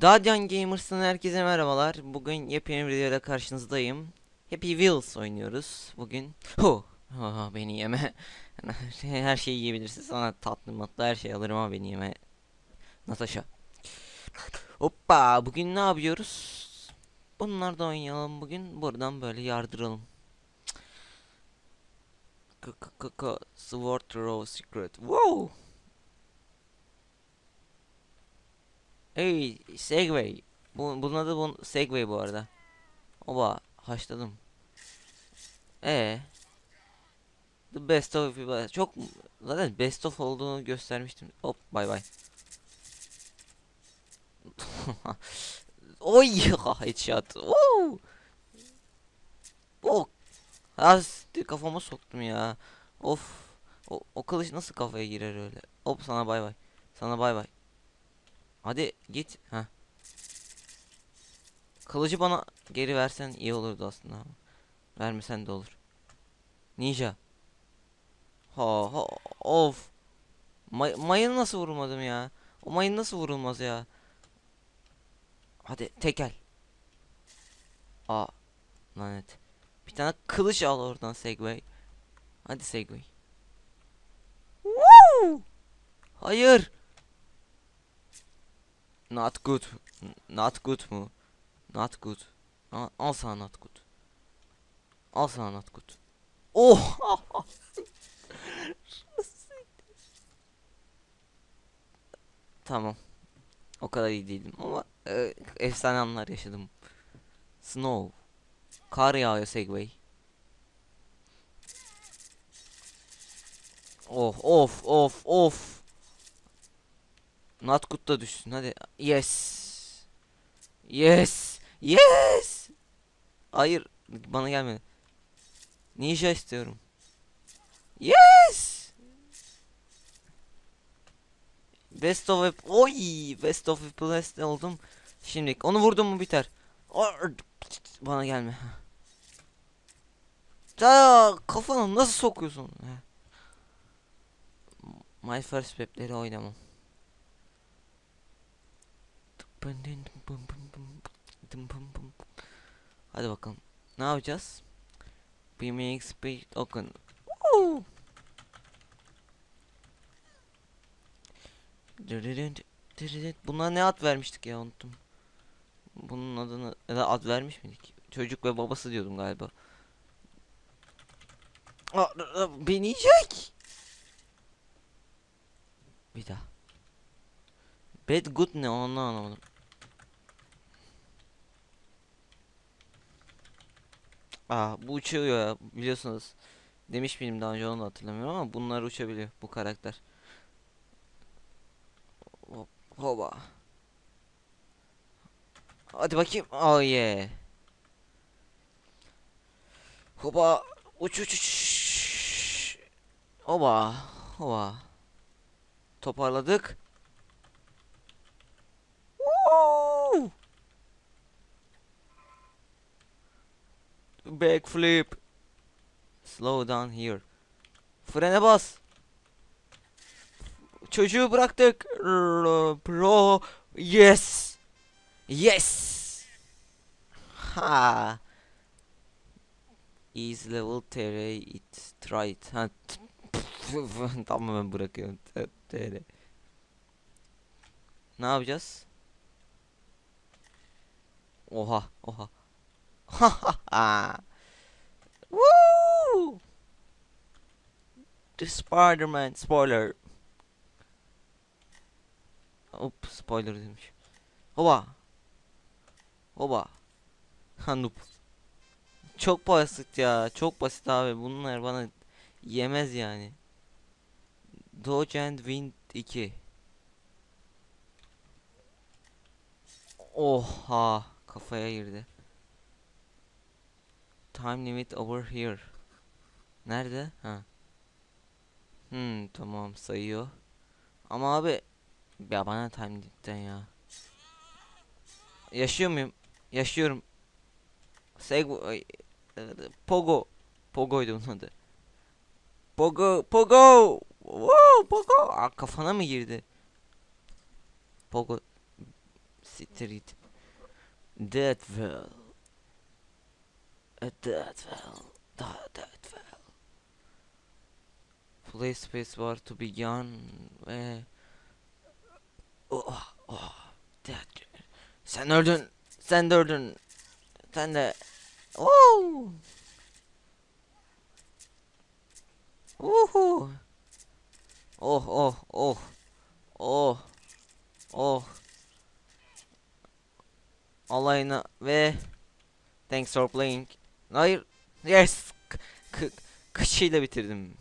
Dadian Gamers'tan herkese merhabalar. Bugün yepyeni bir videoda karşınızdayım. Happy Wheels oynuyoruz bugün. Hu! Ha, beni yeme. her şeyi yiyebilirsin. Sana tatlı matlı her şeyi alırım ama beni yeme. Natasha. Hoppa! Bugün ne yapıyoruz? Bunlardan oynayalım bugün. Buradan böyle yardıralım. Sword Throw Secret. Wow! Hey Segway. Bu, bunun adı bun, Segway bu arada. Oba haşladım. E The best of. Çok zaten best of olduğunu göstermiştim. Hop bay bay. Oy headshot. Woo! Oh. Siktir, kafama soktum ya. Of. O, o kılıç nasıl kafaya girer öyle? Hop sana bay bay. Sana bay bay. Hadi git. Ha. Kılıcı bana geri versen iyi olurdu aslında. Vermesen de olur. Ninja. Ha ha of. May mayın nasıl vurmadım ya? O mayın nasıl vurulmaz ya? Hadi tekel. Aa lanet. Bir tane kılıç al oradan Segway. Hadi Segway. Woo! Hayır. Not good. Not good mu? Not good. Al, al sana not good. Al sana not good. Oh! tamam. O kadar iyi değildim ama e, efsane anlar yaşadım. Snow. Kar yağıyor Segway. Oh of of of. Good da düşsün hadi. Yes. Yes. Yes. Hayır bana gelmedi. Ninja istiyorum. Yes. Best of. Oy, Best of Blast oldum. Şimdi onu vurdum mu biter. Bana gelme. Ya kafana nasıl sokuyorsun? My first web'leri oynamam. Hadi bakalım. Ne yapacağız? BMX Speed Open. Buna ne ad vermiştik ya unuttum. Bunun adını ya da ad vermiş miydik? Çocuk ve babası diyordum galiba. Aa, beni yiyecek. Bir daha. Bad good ne onu anlamadım. Aa bu uçuyor ya biliyorsunuz. Demiş miydim daha önce onu hatırlamıyorum ama bunlar uçabiliyor bu karakter. Hop, hoba. Hadi bakayım. Oh yeah. Hoba uç uç uç. Hoba hoba. Toparladık. Woo! Backflip. Slow down here. Frene bas. Çocuğu bıraktık. Bro. Yes. Yes. Ha. Is level TR it it. Ha. tamam ben bırakıyorum. TR. Ne yapacağız? Oha, oha. Woo! The Spider-Man spoiler. Hop spoiler demiş. Hoba. Hoba. Hanup. Çok basit ya. Çok basit abi. Bunlar bana yemez yani. Dodge and Wind 2. Oha. Kafaya girdi. Time limit over here. Nerede? Ha. Hmm tamam sayıyor. Ama abi ya bana time limit'ten ya. Yaşıyor muyum? Yaşıyorum. Segway Pogo Pogo'ydu bunun adı. Pogo Pogo Wow Pogo Aa, kafana mı girdi? Pogo Sit siktir git. Deathwell. A Deathwell. Da Deathwell. Play space var to begin ve Oh, oh, Death. Sen öldün. Sen de öldün. Sen de. Oh. Uhu. Oh oh oh. Oh. Oh. Alayına ve Thanks for playing. Hayır. Yes. K kışıyla bitirdim.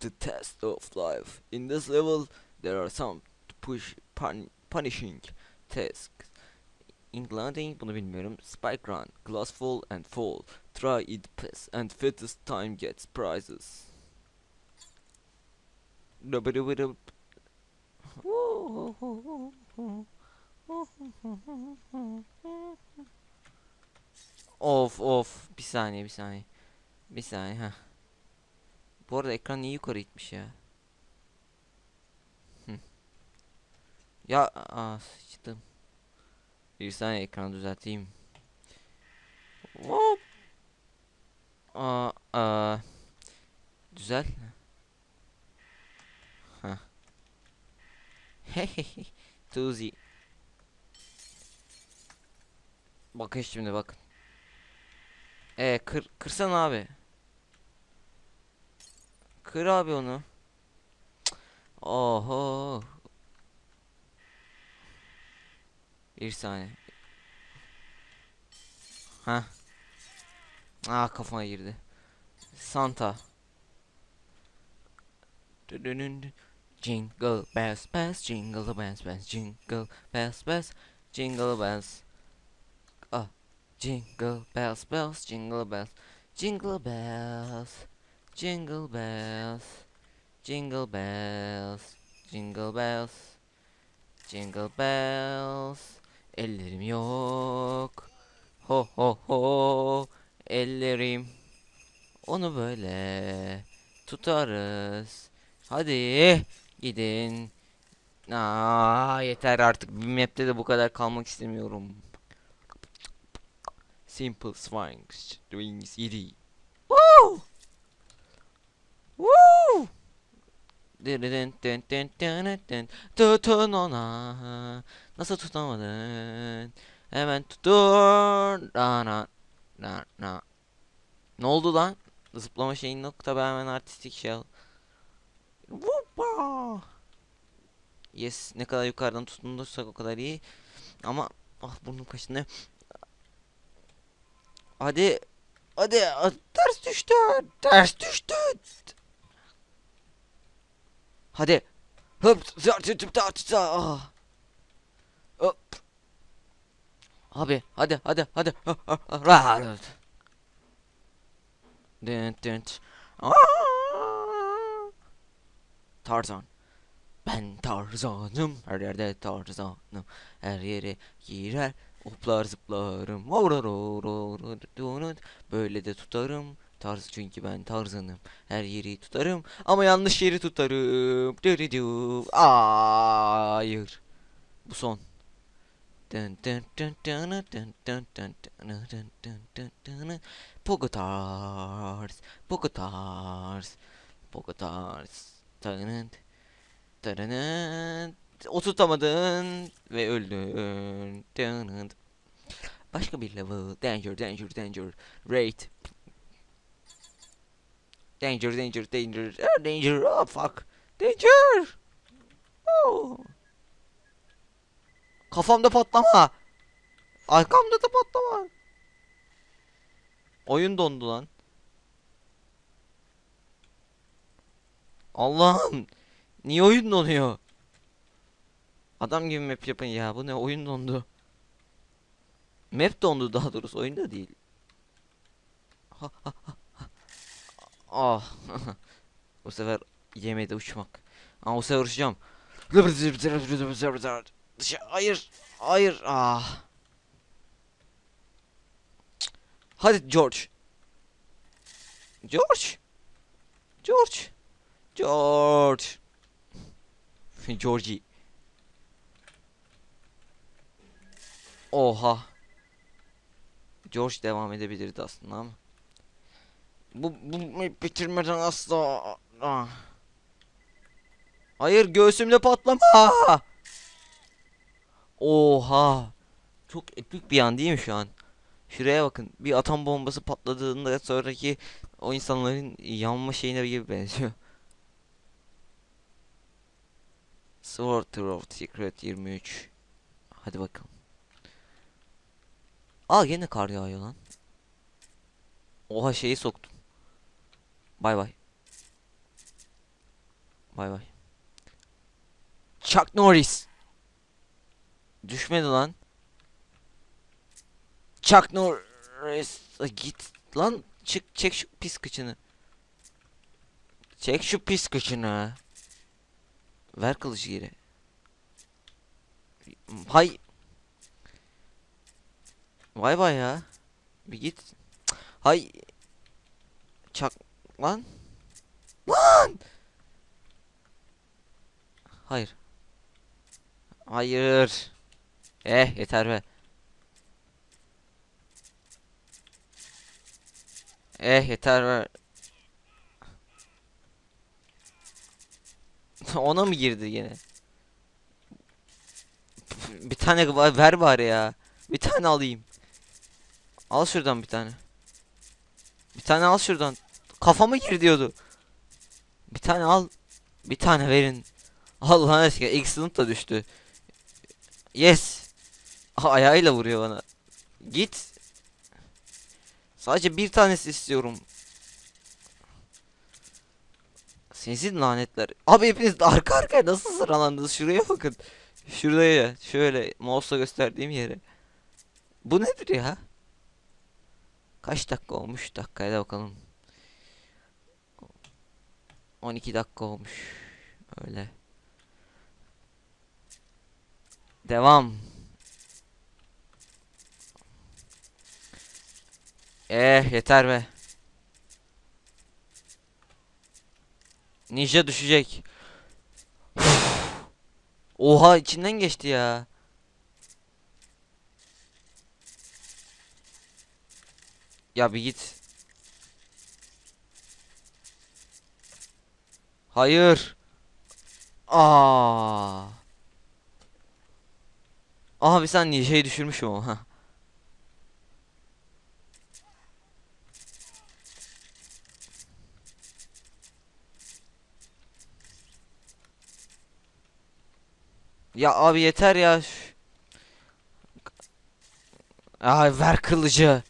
The test of life. In this level there are some push pun punishing tasks. Including bunu bilmiyorum. Spike run, glass fall and fall. Try it pass and fittest time gets prizes. Rubbidibbidi- Of of bir saniye bir saniye bir saniye ha. Bu arada ekran niye yukarı gitmiş ya? Ya aa sıçtım. Bir saniye ekranı düzelteyim. Hop. Aa, aa. Düzel. Ha. Hehehe. Tuzi. Bakın şimdi bakın. E kır kırsan abi. Kır abi onu. Oho. Bir saniye. Ha. Aa kafama girdi. Santa. Jingle bells bells jingle bells bells jingle bells bells jingle bells. Ah. Jingle bells bells jingle bells jingle bells jingle bells jingle bells jingle bells jingle bells. Ellerim yok. Ho ho ho. Ellerim. Onu böyle tutarız. Hadi gidin. Aa, yeter artık. Bir map'te de bu kadar kalmak istemiyorum Simple swings doing city. Woo! Woo! Tutun ona. Nasıl tutamadın? Hemen tutun. Na na na na. Ne oldu lan? Zıplama şeyin nokta ben hemen artistik şey al. Yes, ne kadar yukarıdan tutunursak o kadar iyi. Ama ah burnum kaşındı. Hadi. Hadi. Ters düştü. Ters düştü. Hadi. Zart, ah. Hop. Abi hadi hadi hadi. Ah, ah, ah, rahat. Dın. Aa! Tarzan. Ben Tarzan'ım. Her yerde Tarzan'ım. Her yere girer. Hoplar zıplarım. Böyle de tutarım. Tarz çünkü ben tarzanım. Her yeri tutarım ama yanlış yeri tutarım. Hayır. Bu son. Pogotars. Pogotars. Pogotars. Tarınıt. Tarınıt. Oturtamadın ve öldün. Başka bir level. Danger, danger, danger. Rate. Danger, danger, danger. Ah, danger. Oh, fuck. Danger. Oh. Kafamda patlama. Arkamda da patlama. Oyun dondu lan. Allah'ım. Niye oyun donuyor? Adam gibi map yapın ya. Bu ne? Oyun dondu. Map dondu daha doğrusu. Oyunda değil. Ah. bu sefer yemedi uçmak. Ama bu sefer uçacağım. Hayır. Hayır. Ah. Hadi George. George. George. George. Georgie. Oha. George devam edebilirdi aslında ama. Bu, bu bitirmeden asla. Hayır göğsümde patlama. Oha. Çok epik bir an değil mi şu an? Şuraya bakın. Bir atom bombası patladığında sonraki o insanların yanma şeyine gibi benziyor. Sword of Secret 23. Hadi bakalım. Aa gene kar yağıyor lan. Oha şeyi soktum. Bay bay. Bay bay. Chuck Norris. Düşmedi lan. Chuck Norris git lan çık çek şu pis kıçını. Çek şu pis kıçını. Ver kılıcı geri. Hay. Vay vay ya. Bir git. Hay. Çak lan. Lan. Hayır. Hayır. Eh yeter be. Eh yeter be. Ona mı girdi yine? Bir tane ver bari ya. Bir tane alayım. Al şuradan bir tane. Bir tane al şuradan. Kafama gir diyordu. Bir tane al. Bir tane verin. Allah'ın aşkına excellent da düştü. Yes. Aha, ayağıyla vuruyor bana. Git. Sadece bir tanesi istiyorum. Sizin lanetler. Abi hepiniz arka arkaya nasıl sıralandınız? Şuraya bakın. Şuraya şöyle mouse'la gösterdiğim yere. Bu nedir ya? Kaç dakika olmuş? Dakikaya da bakalım. 12 dakika olmuş. Öyle. Devam. Eh yeter be. Ninja düşecek. Oha içinden geçti ya. Ya bir git. Hayır. Aa. Aha bir saniye şey düşürmüşüm ama. Ya abi yeter ya. Ay ver kılıcı.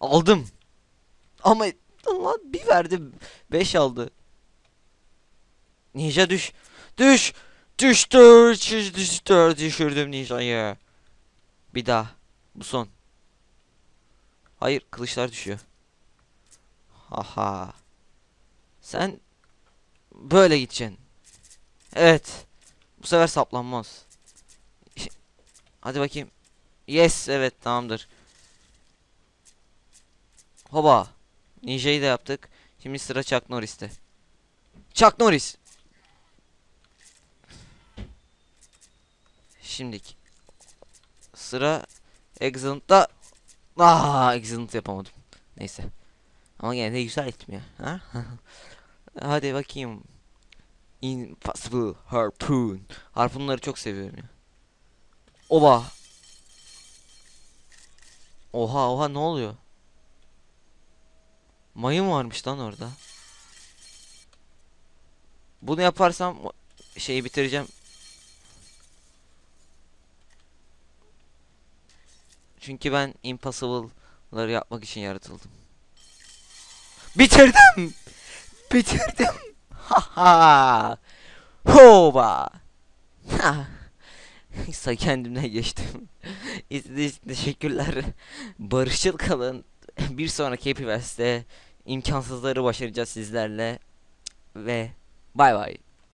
Aldım. Ama Allah bir verdi. 5 aldı. Ninja düş. Düş. Düştü. Düştü. Düştü. Düşürdüm ninjayı. Bir daha. Bu son. Hayır kılıçlar düşüyor. Haha. Sen böyle gideceksin. Evet. Bu sefer saplanmaz. Hadi bakayım. Yes evet tamamdır. Hoba. Ninja'yı da yaptık. Şimdi sıra Chuck Norris'te. Chuck Norris. Şimdiki. Sıra Excellent'ta. Ah, Excellent yapamadım. Neyse. Ama gene de güzel ya. Ha? Hadi bakayım. Impossible Harpoon. Harpunları çok seviyorum ya. Oba. Oha oha ne oluyor? Mayın varmış lan orada. Bunu yaparsam şeyi bitireceğim. Çünkü ben impossible'ları yapmak için yaratıldım. Bitirdim. Bitirdim. Ha. Ha. Sa kendimden geçtim. İzlediğiniz için teşekkürler. Barışçıl kalın. Bir sonraki Happy imkansızları başaracağız sizlerle. Ve bay bay.